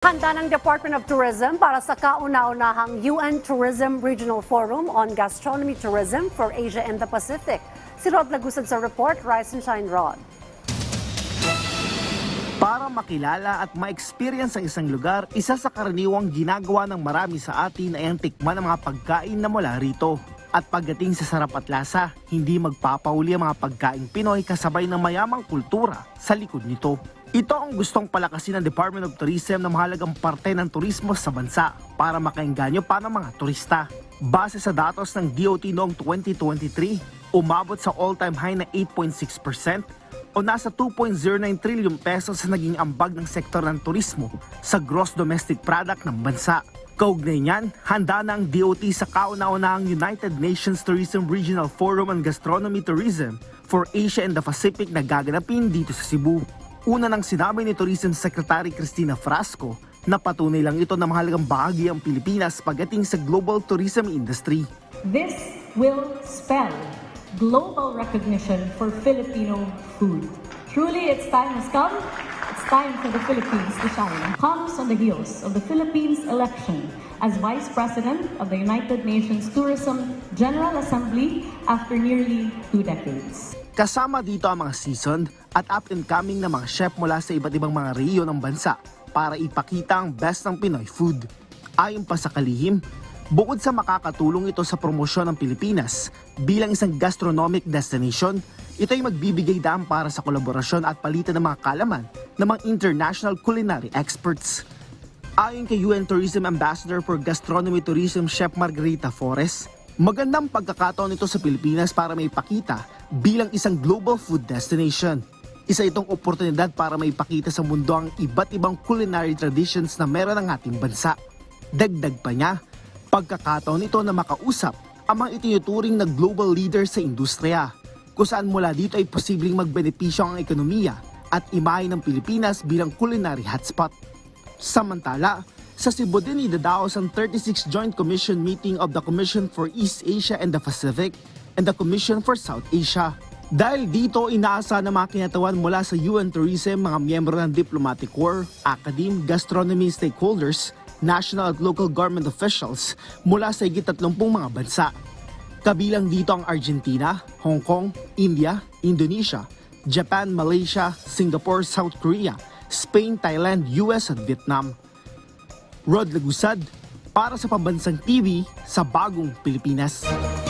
Handa ng Department of Tourism para sa kauna-unahang UN Tourism Regional Forum on Gastronomy Tourism for Asia and the Pacific. Si Rod Lagusad sa report, Rise and Shine Rod. Para makilala at ma-experience ang isang lugar, isa sa karaniwang ginagawa ng marami sa atin ay ang tikman ng mga pagkain na mula rito. At pagdating sa sarap at lasa, hindi magpapauli ang mga pagkain Pinoy kasabay ng mayamang kultura sa likod nito. Ito ang gustong palakasin ng Department of Tourism na mahalagang parte ng turismo sa bansa para makainganyo pa ng mga turista. Base sa datos ng DOT noong 2023, umabot sa all-time high na 8.6% o nasa 2.09 trillion pesos sa naging ambag ng sektor ng turismo sa gross domestic product ng bansa. Kaugnay niyan, handa na ang DOT sa kauna-unahang United Nations Tourism Regional Forum on Gastronomy Tourism for Asia and the Pacific na gaganapin dito sa Cebu. Una nang sinabi ni Tourism Secretary Cristina Frasco na patunay lang ito na mahalagang bahagi ang Pilipinas pagdating sa global tourism industry. This will spell global recognition for Filipino food. Truly, its time has come. Time for the Philippines to shine. Comes on the heels of the Philippines election as Vice President of the United Nations Tourism General Assembly after nearly two decades. Kasama dito ang mga seasoned at up-and-coming na mga chef mula sa iba't ibang mga rehiyon ng bansa para ipakita ang best ng Pinoy food. Ayon pa sa kalihim, bukod sa makakatulong ito sa promosyon ng Pilipinas bilang isang gastronomic destination, ito ay magbibigay daan para sa kolaborasyon at palitan ng mga kalaman ng mga international culinary experts. Ayon kay UN Tourism Ambassador for Gastronomy Tourism Chef Margarita Flores, magandang pagkakataon ito sa Pilipinas para may ipakita bilang isang global food destination. Isa itong oportunidad para maipakita sa mundo ang iba't ibang culinary traditions na meron ang ating bansa. Dagdag pa niya, pagkakataon ito na makausap ang mga itinuturing na global leader sa industriya, kung saan mula dito ay posibleng magbenepisyo ang ekonomiya at imahe ng Pilipinas bilang culinary hotspot. Samantala, sa Cebu din idadaos ang 36th Joint Commission meeting of the Commission for East Asia and the Pacific and the Commission for South Asia. Dahil dito inaasa na mga kinatawan mula sa UN Tourism mga miyembro ng diplomatic corps, academe, gastronomy stakeholders, national at local government officials mula sa higit 30 mga bansa. Kabilang dito ang Argentina, Hong Kong, India, Indonesia, Japan, Malaysia, Singapore, South Korea, Spain, Thailand, US at Vietnam. Rod Lagusad para sa Pambansang TV sa Bagong Pilipinas.